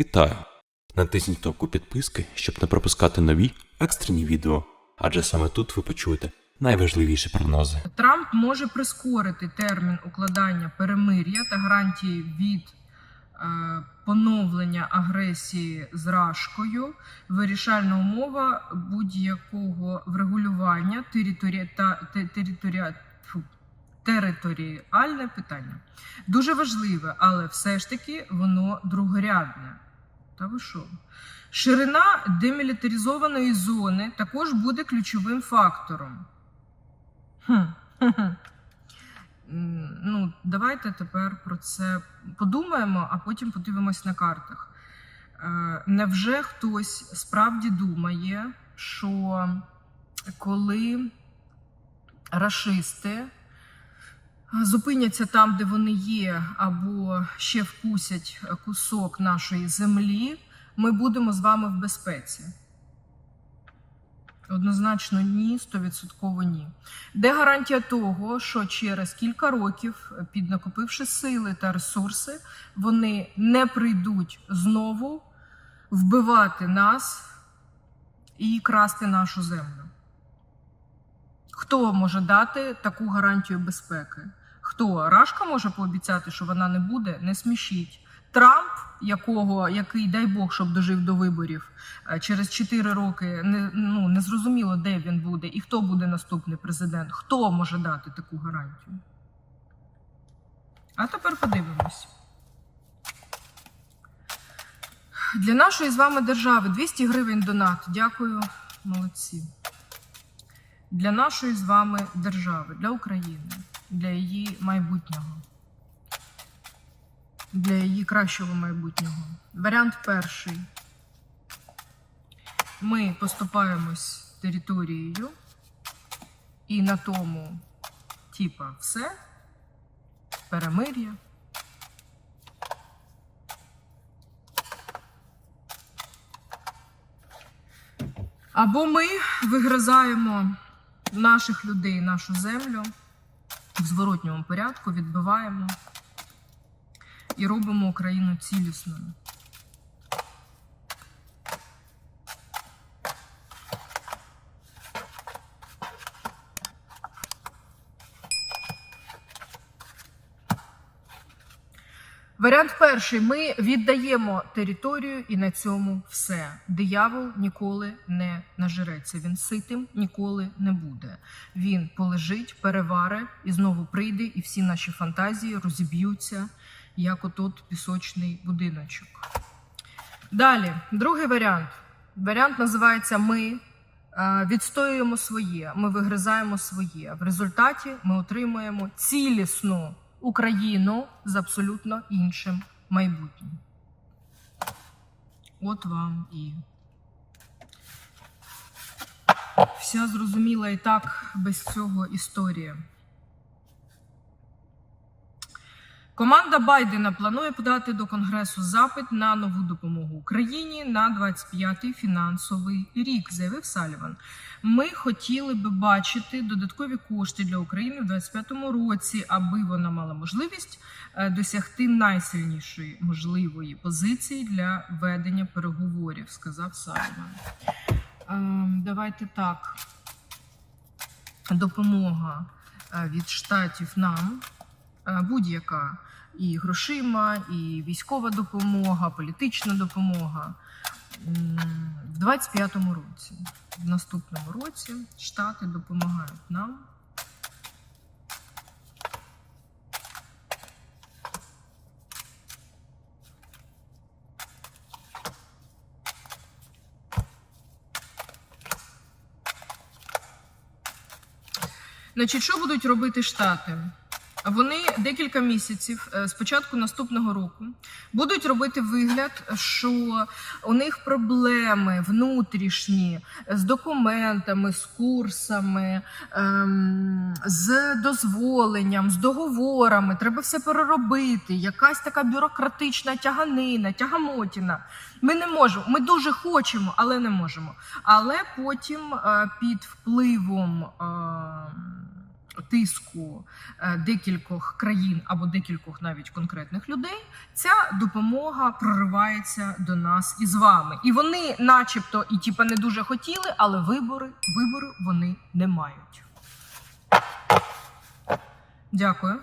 Вітаю! Натисніть кнопку підписки, щоб не пропускати нові екстрені відео, адже саме тут ви почуєте найважливіші прогнози. Трамп може прискорити термін укладання перемир'я та гарантії від е, поновлення агресії з Рашкою. Вирішальна умова будь-якого врегулювання територі... та те- територіа... фу, територіальне питання. Дуже важливе, але все ж таки воно другорядне. Та ви що? Ширина демілітаризованої зони також буде ключовим фактором. Хм. Ну, давайте тепер про це подумаємо, а потім подивимось на картах. Е, Невже хтось справді думає, що коли рашисти зупиняться там, де вони є, або ще вкусять кусок нашої землі, ми будемо з вами в безпеці? Однозначно ні, стовідсотково ні. Де гарантія того, що через кілька років, піднакопивши сили та ресурси, вони не прийдуть знову вбивати нас і красти нашу землю? Хто може дати таку гарантію безпеки? Хто? Рашка може пообіцяти, що вона не буде? Не смішіть. Трамп, якого, який, дай Бог, щоб дожив до виборів, е, через 4 роки не, ну, не зрозуміло, де він буде і хто буде наступний президент. Хто може дати таку гарантію? А тепер подивимось. Для нашої з вами держави 200 гривень донат. Дякую, молодці. Для нашої з вами держави, для України, для її майбутнього для її кращого майбутнього. Варіант перший. Ми поступаємось територією, і на тому, типа, все, перемир'я. Або ми вигризаємо наших людей, нашу землю в зворотньому порядку, відбиваємо і робимо Україну цілісною. Варіант перший: ми віддаємо територію, і на цьому все. Диявол ніколи не нажиреться. Він ситим ніколи не буде. Він полежить, переваре і знову прийде, і всі наші фантазії розіб'ються, як отут пісочний будиночок. Далі, другий варіант. Варіант називається Ми е, відстоюємо своє, ми вигризаємо своє. В результаті ми отримуємо цілісну Україну з абсолютно іншим майбутнім. От вам і вся зрозуміла і так без цього історія. Команда Байдена планує подати до Конгресу запит на нову допомогу Україні на 25-й фінансовий рік, заявив Саліван. Ми хотіли би бачити додаткові кошти для України в 25-му році, аби вона мала можливість е, досягти найсильнішої можливої позиції для ведення переговорів, сказав Саліван. Ем, Давайте так. Допомога е, від штатів нам будь-яка і грошима, і військова допомога, політична допомога. В 25-му році, в наступному році, Штати допомагають нам. Значить, що будуть робити Штати? Вони декілька місяців е, з початку наступного року будуть робити вигляд, що у них проблеми внутрішні з документами, з курсами, ем, з дозволенням, з договорами. Треба все переробити. Якась така бюрократична тяганина, тягамотіна. Ми не можемо. Ми дуже хочемо, але не можемо. Але потім е, під впливом. Тиску е, декількох країн або декількох навіть конкретних людей, ця допомога проривається до нас із вами. І вони, начебто, і типа не дуже хотіли, але вибори, вибори вони не мають. Дякую.